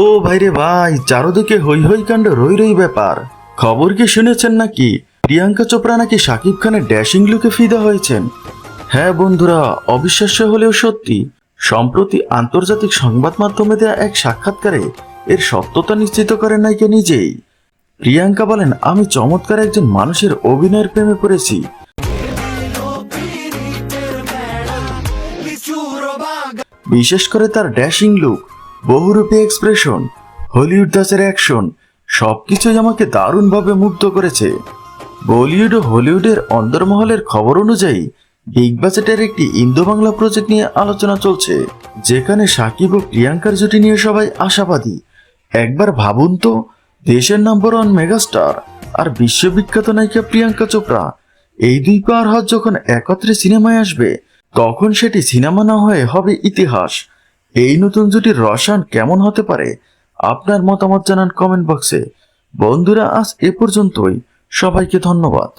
ও ভাইরে ভাই, চারদিকে হই হই কাণ্ড, রই রই ব্যাপার। খবর কি শুনেছেন নাকি? প্রিয়াঙ্কা চোপড়া নাকি শাকিব খানের ড্যাশিং লুকে ফিদা হয়েছেন? হ্যাঁ বন্ধুরা, অবিশ্বাস্য হলেও সত্যি, সম্প্রতি আন্তর্জাতিক সংবাদ মাধ্যমে দেয়া এক সাক্ষাৎকারে এর সত্যতা নিশ্চিত করেন নায়িকা নিজেই। প্রিয়াঙ্কা বলেন, আমি চমৎকার একজন মানুষের অভিনয়ের প্রেমে পড়েছি। বিশেষ করে তার ড্যাশিং লুক বহুরূপী এক্সপ্রেশন হলিউড দাসের অ্যাকশন সবকিছুই আমাকে দারুণভাবে মুগ্ধ করেছে। বলিউড ও হলিউডের অন্দরমহলের খবর অনুযায়ী বিগ বাজেটের একটি ইন্দো বাংলা প্রজেক্ট নিয়ে আলোচনা চলছে, যেখানে সাকিব ও প্রিয়াঙ্কার জুটি নিয়ে সবাই আশাবাদী। একবার ভাবুন তো, দেশের নাম্বার ওয়ান মেগাস্টার আর বিশ্ববিখ্যাত নায়িকা প্রিয়াঙ্কা চোপড়া, এই দুই পার হাত যখন একত্রে সিনেমায় আসবে, তখন সেটি সিনেমা না হয়ে হবে ইতিহাস। এই নতুন জুটির রসায়ন কেমন হতে পারে? আপনার মতামত জানান কমেন্ট বক্সে বন্ধুরা, আজ এ পর্যন্তই। সবাইকে ধন্যবাদ।